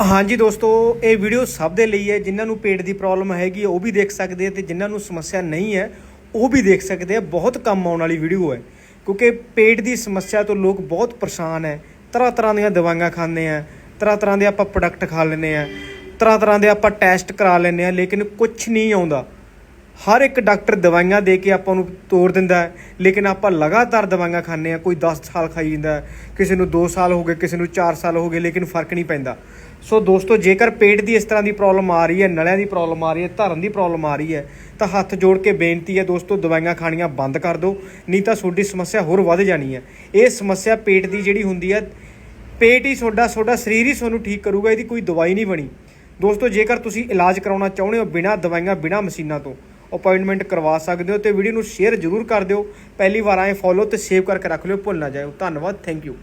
ਹਾਂਜੀ ਦੋਸਤੋ, ਇਹ ਵੀਡੀਓ ਸਭ ਦੇ ਲਈ ਹੈ। ਜਿਨ੍ਹਾਂ ਨੂੰ ਪੇਟ ਦੀ ਪ੍ਰੋਬਲਮ ਹੈਗੀ ਉਹ ਵੀ ਦੇਖ ਸਕਦੇ ਆ ਤੇ ਜਿਨ੍ਹਾਂ ਨੂੰ ਸਮੱਸਿਆ ਨਹੀਂ ਹੈ, ਉਹ ਵੀ ਦੇਖ ਸਕਦੇ ਆ ਬਹੁਤ ਕੰਮ ਆਉਣ ਵਾਲੀ ਵੀਡੀਓ ਹੈ, ਕਿਉਂਕਿ ਪੇਟ ਦੀ ਸਮੱਸਿਆ ਤੋਂ ਲੋਕ ਬਹੁਤ ਪਰੇਸ਼ਾਨ ਹੈ। ਤਰ੍ਹਾਂ ਤਰ੍ਹਾਂ ਦੀਆਂ ਦਵਾਈਆਂ ਖਾਂਦੇ ਆ ਤਰ੍ਹਾਂ ਤਰ੍ਹਾਂ ਦੇ ਆਪਾਂ ਪ੍ਰੋਡਕਟ ਖਾ ਲੈਂਦੇ ਆ ਤਰ੍ਹਾਂ ਤਰ੍ਹਾਂ ਦੇ ਆਪਾਂ ਟੈਸਟ ਕਰਾ ਲੈਂਦੇ ਆ ਲੇਕਿਨ ਕੁਝ ਨਹੀਂ ਆਉਂਦਾ। ਹਰ ਇੱਕ ਡਾਕਟਰ ਦਵਾਈਆਂ ਦੇ ਕੇ ਆਪਾਂ ਨੂੰ ਤੋੜ ਦਿੰਦਾ ਹੈ, ਲੇਕਿਨ ਆਪਾਂ ਲਗਾਤਾਰ ਦਵਾਈਆਂ ਖਾਂਦੇ ਆ ਕੋਈ 10 ਸਾਲ ਖਾਈ ਜਾਂਦਾ ਕਿਸੇ ਨੂੰ 2 ਸਾਲ ਹੋ ਗਏ, ਕਿਸੇ ਨੂੰ 4 ਸਾਲ ਹੋ ਗਏ, ਲੇਕਿਨ ਫ਼ਰਕ ਨਹੀਂ ਪੈਂਦਾ। ਸੋ ਦੋਸਤੋ, ਜੇਕਰ ਪੇਟ ਦੀ ਇਸ ਤਰ੍ਹਾਂ ਦੀ ਪ੍ਰੋਬਲਮ ਆ ਰਹੀ ਹੈ, ਨਲਿਆਂ ਦੀ ਪ੍ਰੋਬਲਮ ਆ ਰਹੀ ਹੈ, ਧਰਨ ਦੀ ਪ੍ਰੋਬਲਮ ਆ ਰਹੀ ਹੈ, ਤਾਂ ਹੱਥ ਜੋੜ ਕੇ ਬੇਨਤੀ ਹੈ ਦੋਸਤੋ, ਦਵਾਈਆਂ ਖਾਣੀਆਂ ਬੰਦ ਕਰ ਦਿਓ, ਨਹੀਂ ਤਾਂ ਤੁਹਾਡੀ ਸਮੱਸਿਆ ਹੋਰ ਵੱਧ ਜਾਣੀ ਹੈ। ਇਹ ਸਮੱਸਿਆ ਪੇਟ ਦੀ ਜਿਹੜੀ ਹੁੰਦੀ ਹੈ, ਪੇਟ ਹੀ ਤੁਹਾਡਾ ਤੁਹਾਡਾ ਸਰੀਰ ਹੀ ਤੁਹਾਨੂੰ ਠੀਕ ਕਰੂਗਾ, ਇਹਦੀ ਕੋਈ ਦਵਾਈ ਨਹੀਂ ਬਣੀ। ਦੋਸਤੋ, ਜੇਕਰ ਤੁਸੀਂ ਇਲਾਜ ਕਰਾਉਣਾ ਚਾਹੁੰਦੇ ਹੋ ਬਿਨਾਂ ਦਵਾਈਆਂ, ਬਿਨਾਂ ਮਸ਼ੀਨਾਂ ਤੋਂ ਅਪਾਇੰਟਮੈਂਟ ਕਰਵਾ ਸਕਦੇ ਹੋ ਤੇ ਵੀਡੀਓ ਨੂੰ ਸ਼ੇਅਰ ਜ਼ਰੂਰ ਕਰ ਦਿਓ। ਪਹਿਲੀ ਵਾਰ ਆਏ ਫੋਲੋ ਤੇ ਸੇਵ ਕਰਕੇ ਰੱਖ ਲਿਓ, ਭੁੱਲ ਨਾ ਜਾਇਓ। ਧੰਨਵਾਦ ਥੈਂਕ ਯੂ